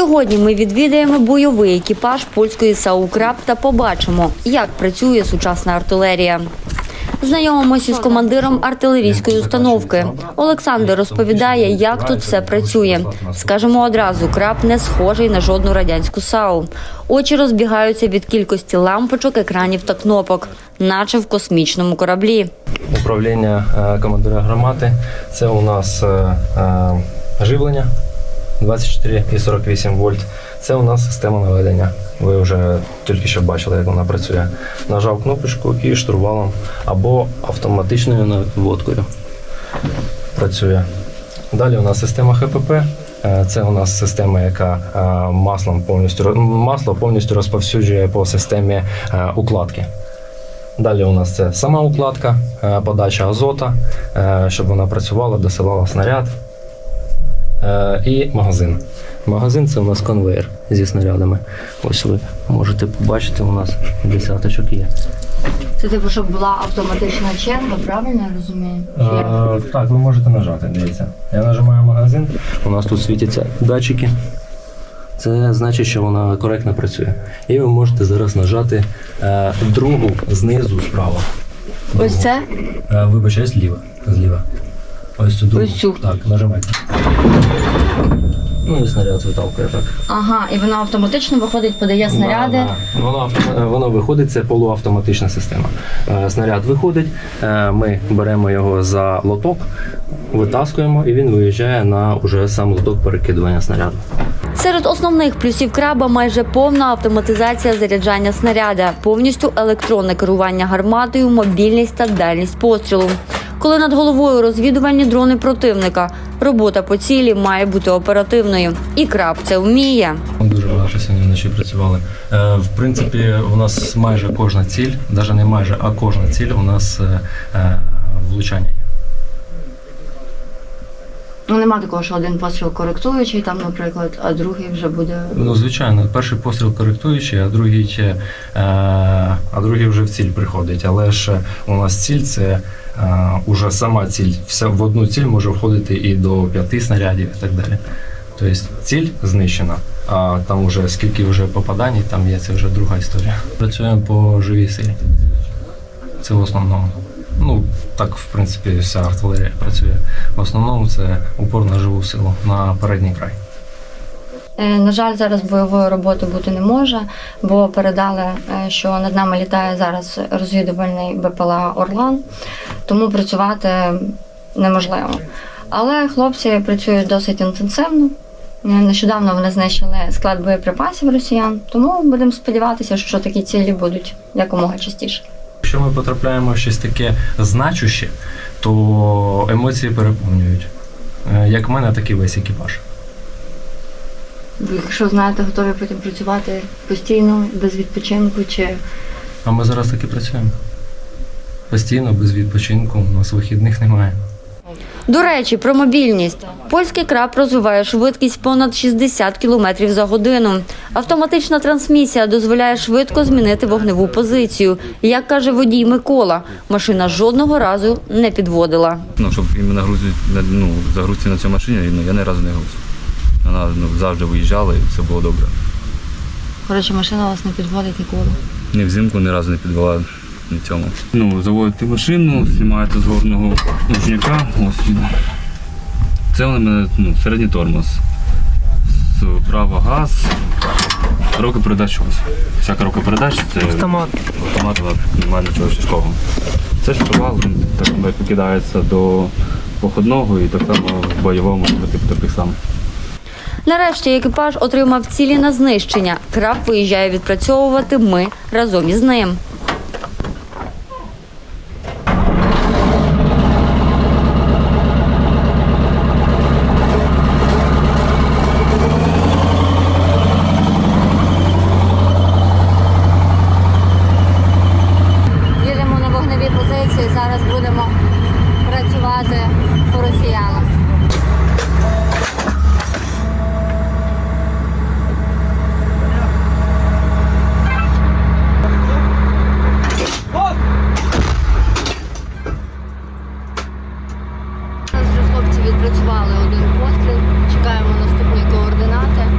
Сьогодні ми відвідаємо бойовий екіпаж польської САУ «Краб» та побачимо, як працює сучасна артилерія. Знайомимося з командиром артилерійської установки. Олександр розповідає, як тут все працює. Скажемо одразу, краб не схожий на жодну радянську САУ. Очі розбігаються від кількості лампочок, екранів та кнопок, наче в космічному кораблі. Управління е, командира громади. Це у нас е, е, живлення 24 і 48 вольт. Це у нас система наведення. Ви вже тільки що бачили, як вона працює. Нажав кнопочку і штурвалом або автоматичною наводкою працює. Далі у нас система ХПП. Е, Це у нас система, яка е, маслом повністю масло повністю розповсюджує по системі е, укладки. Далі у нас це сама укладка, подача азота, щоб вона працювала, досилала снаряд. Е, І магазин. Магазин це у нас конвейер зі снарядами. Ось ви можете побачити, у нас десяточок є. Це типу, щоб була автоматична черга, правильно я розумію? Е, Так, ви можете нажати. Дивіться. Я нажимаю магазин. У нас тут світяться датчики. Це значить, що вона коректно працює. І ви можете зараз нажати е, другу знизу справа. Ось це Е, Вибачай, зліва. Зліва. Ось цю другу. Ось цю. Так, нажимайте. Ну і снаряд виталкує так. ага, і вона автоматично виходить, подає снаряди. Да, да. Воно, авто- воно виходить, це полуавтоматична система. Е, Снаряд виходить, е, ми беремо його за лоток, витаскуємо і він виїжджає на уже сам лоток перекидування снаряду. Серед основних плюсів краба майже повна автоматизація заряджання снаряда, повністю електронне керування гарматою, мобільність та дальність пострілу. Коли над головою розвідувальні дрони противника, робота по цілі має бути оперативною. І краб це вміє. Дуже багато сьогодні вночі працювали. Е, В принципі, у нас майже кожна ціль, навіть не майже, а кожна ціль у нас е, е, влучання. Ну нема такого, що один постріл коректуючий, там, наприклад, а другий вже буде. Ну, звичайно, перший постріл коректуючий, а другий, е, а другий вже в ціль приходить. Але ж у нас ціль це уже сама ціль. Вся в одну ціль може входити і до п'яти снарядів і так далі. Тобто ціль знищена, а там вже скільки вже попадань там є, це вже друга історія. Працюємо по живій силі. Це в основному. Ну, так, в принципі, вся артилерія працює. В основному це упор на живу силу, на передній край. Е, На жаль, зараз бойової роботи бути не може, бо передали, е, що над нами літає зараз розвідувальний БПЛА Орлан, тому працювати неможливо. Але хлопці працюють досить інтенсивно. Е, Нещодавно вони знищили склад боєприпасів росіян, тому будемо сподіватися, що такі цілі будуть якомога частіше. Якщо ми потрапляємо в щось таке значуще, то емоції переповнюють. Як мене, так і весь екіпаж. Ви, якщо знаєте, готові потім працювати постійно, без відпочинку чи А ми зараз так і працюємо. Постійно, без відпочинку, у нас вихідних немає. До речі, про мобільність. Польський краб розвиває швидкість понад 60 км за годину. Автоматична трансмісія дозволяє швидко змінити вогневу позицію. Як каже водій Микола, машина жодного разу не підводила. Ну, щоб іменно грузити, ну, загрузці на цій машині, ну, я ні разу не груз. Вона ну, завжди виїжджала і все було добре. Коротше, машина вас не підводить ніколи. Ні взимку ні разу не підвела на цьому. Ну, заводите машину, знімаєте з горного ручника, ось сюди. Це у мене ну, середній тормоз. Справа газ, коробка передач ось. Вся коробка передач це автомат. Автомат немає нічого тяжкого. Це штурвал, він так покидається до походного і так само в бойовому типу таких самих. Нарешті екіпаж отримав цілі на знищення. Краб виїжджає відпрацьовувати ми разом із ним. Їдемо на вогневі позиції. Зараз будемо працювати по росіянам. У нас вже хлопці відпрацювали один постріл. Чекаємо наступні координати.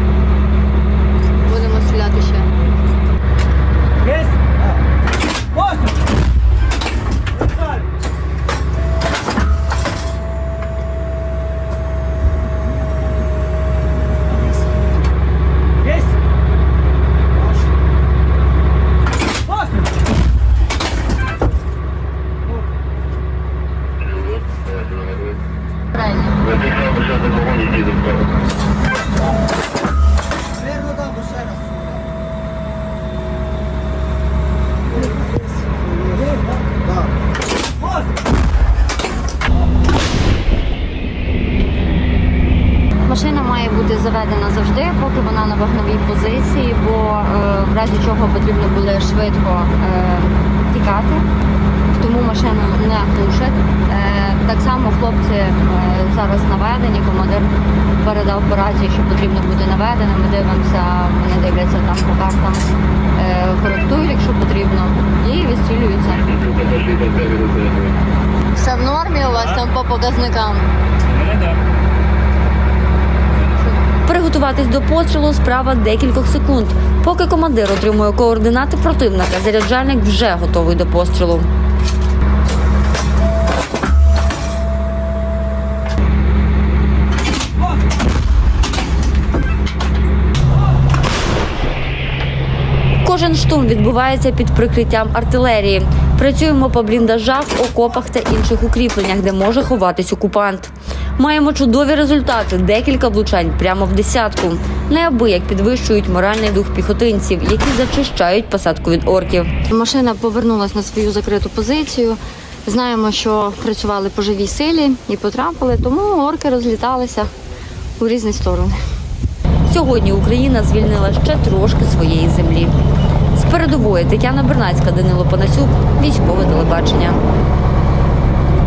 Машина має бути заведена завжди, поки вона на вогневій позиції, бо е, в разі чого потрібно буде швидко е, тікати, тому машину не глушать. Е, так само хлопці е, зараз наведені, командир передав по рації, що потрібно бути наведеним. Ми дивимося, вони дивляться там по картам, е, коректують, якщо потрібно, і відстрілюються. Все в нормі у вас там по показникам. Приготуватись до пострілу справа декількох секунд. Поки командир отримує координати противника, заряджальник вже готовий до пострілу. Кожен штурм відбувається під прикриттям артилерії. Працюємо по бліндажах, окопах та інших укріпленнях, де може ховатись окупант. Маємо чудові результати, декілька влучань прямо в десятку. Неабияк підвищують моральний дух піхотинців, які зачищають посадку від орків. Машина повернулася на свою закриту позицію. Знаємо, що працювали по живій силі і потрапили, тому орки розліталися у різні сторони. Сьогодні Україна звільнила ще трошки своєї землі. З передової Тетяна Бернацька, Данило Панасюк, військове телебачення.